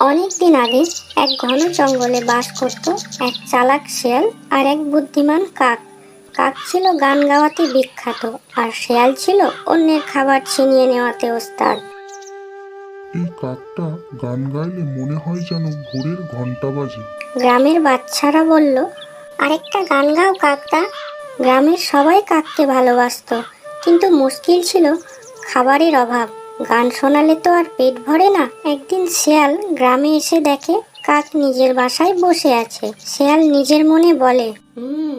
অনেক দিন আগে এক ঘন জঙ্গলে বাস করত এক চালাক শেয়াল আর এক বুদ্ধিমান কাক। কাক ছিল গান গাওয়াতে বিখ্যাত আর শেয়াল ছিল অন্যের খাবার ছিনিয়ে নেওয়াতে ওস্তাদ। এই কাকটা গান গাইলে মনে হয় যেন ভোরের ঘণ্টা বাজে। গ্রামের বাচ্চারা বলল আরেকটা গান গাও কাকটা। গ্রামের সবাই কাককে ভালোবাসতো কিন্তু মুশকিল ছিল খাবারের অভাব। গান শোনালে তো আর পেট ভরে না। একদিন শেয়াল গ্রামে এসে দেখে, কাক নিজের বাসায় বসে আছে। শেয়াল নিজের মনে বলে, হুম,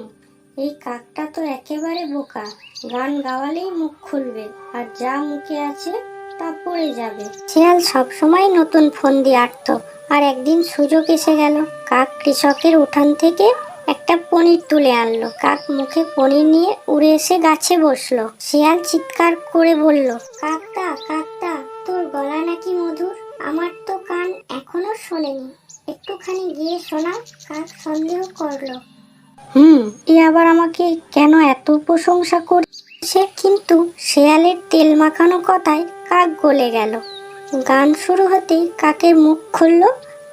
এই কাকটা তো একেবারে বোকা। গান গাওয়ালেই মুখ খুলবে, আর যা মুখে আছে তা পড়ে যাবে। শেয়াল সবসময় নতুন ফোন দিয়ে আটতো আর একদিন সুযোগ এসে গেল। কাক কৃষকের উঠান থেকে একটা পনির তুলে আনলো। কাক মুখে পনির নিয়ে উড়ে এসে গাছে বসল। শিয়াল চিৎকার করে বলল, কাকটা কাকটা, তোর গলা নাকি মধুর? আমার তো কান এখনও শোনেনি। একটুখানি গিয়ে শোনা। কাক সন্দেহ করল। হুম, এ আবার আমাকে কেন এত প্রশংসা করছে? কিন্তু শেয়ালের তেল মাখানো কথায় কাক গলে গেল। গান শুরু হতেই কাকের মুখ খুলল।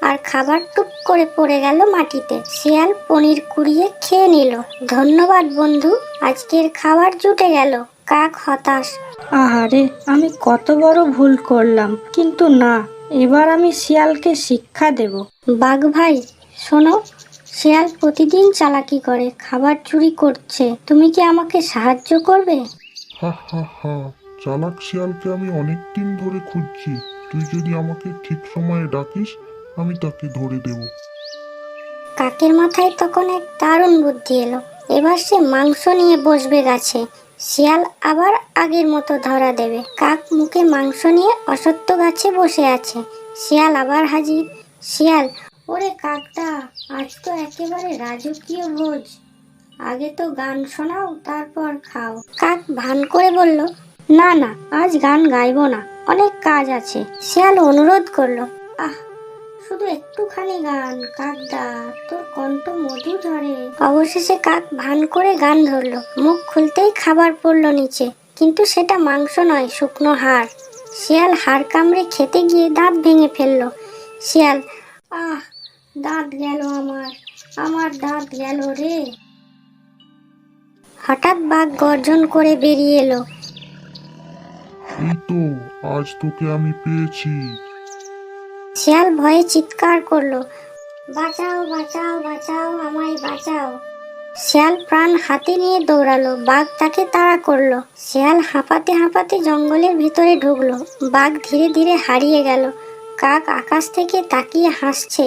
আর খাবার টুক করে পড়ে গেল মাটিতে। শিয়াল পনির কুড়িয়ে খেয়ে নিল। ধন্যবাদ বন্ধু। আজকের খাবার জুটে গেল। কাক হতাশ। আহারে আমি কত বড় ভুল করলাম। কিন্তু না এবার আমি শিয়ালকে শিক্ষা দেব। বাঘ ভাই শোনো শিয়াল প্রতিদিন চালাকি করে খাবার চুরি করছে। তুমি কি আমাকে সাহায্য করবে? হা হা হা। চালাক শিয়ালকে আমি অনেক দিন ধরে খুঁজছি। তুই যদি আমাকে ঠিক সময়ে ডাকিস আমি তাকে ধরে দেব। কাকের মাথায় তখন এক দারুণ বুদ্ধি এলো। এবার সে মাংস নিয়ে বসবে গাছে। শিয়াল আবার আগের মতো ধরা দেবে। কাক মুখে মাংস নিয়ে অসত্য গাছে বসে আছে। শিয়াল আবার হাজির। শিয়াল, ওরে কাকটা, আজ তো একেবারে রাজকীয় ভোজ। আগে তো গান শোনাও, তারপর খাও। কাক ভান করে বলল, না না, আজ গান গাইবো না। অনেক কাজ আছে। শিয়াল অনুরোধ করল, আহ শুধু একটুখানি গান কাকদা তোর কণ্ঠ মধু ধরে। অবশেষে কাক ভান করে গান ধরলো। মুখ খুলতেই খাবার পড়ল নিচে কিন্তু সেটা মাংস নয় শুকনো হাড়। শিয়াল হাড় কামড়ে খেতে গিয়ে দাঁত ভেঙে ফেলল। শিয়াল আহ দাঁত গেল আমার আমার দাঁত গেল রে। হঠাৎ বাঘ গর্জন করে বেরিয়ে এলো। এই তো আজ তোকে আমি পেয়েছি। শিয়াল ভয়ে চিৎকার করল, বাঁচাও বাঁচাও বাঁচাও, আমায় বাঁচাও। শিয়াল প্রাণ হাতে নিয়ে দৌড়ালো, বাঘ তাকে তাড়া করল। শিয়াল হাঁপাতে হাঁপাতে জঙ্গলের ভিতরে ঢুকলো, বাঘ ধীরে ধীরে হারিয়ে গেল। কাক আকাশ থেকে তাকিয়ে হাসছে।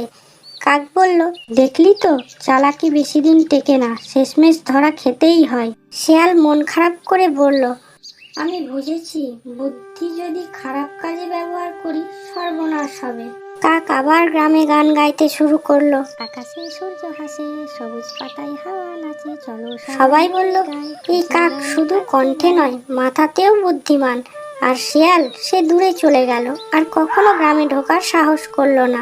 কাক বলল, দেখলি তো, চালাকি বেশি দিন টেকে না, শেষমেশ ধরা খেতেই হয়। শিয়াল মন খারাপ করে বলল, আমি বুঝেছি, বুদ্ধি যদি খারাপ কাজে ব্যবহার করি, সর্বনাশ হবে। কাক আবার গ্রামে গান গাইতে শুরু করল। আকাশে সূর্য হাসে সবুজ পাতায় হাওয়া নাচে চলো সবাই বলল এই কাক শুধু কণ্ঠে নয় মাথাতেও বুদ্ধিমান। আর শিয়াল সে দূরে চলে গেল। আর কখনো গ্রামে ঢোকার সাহস করল না।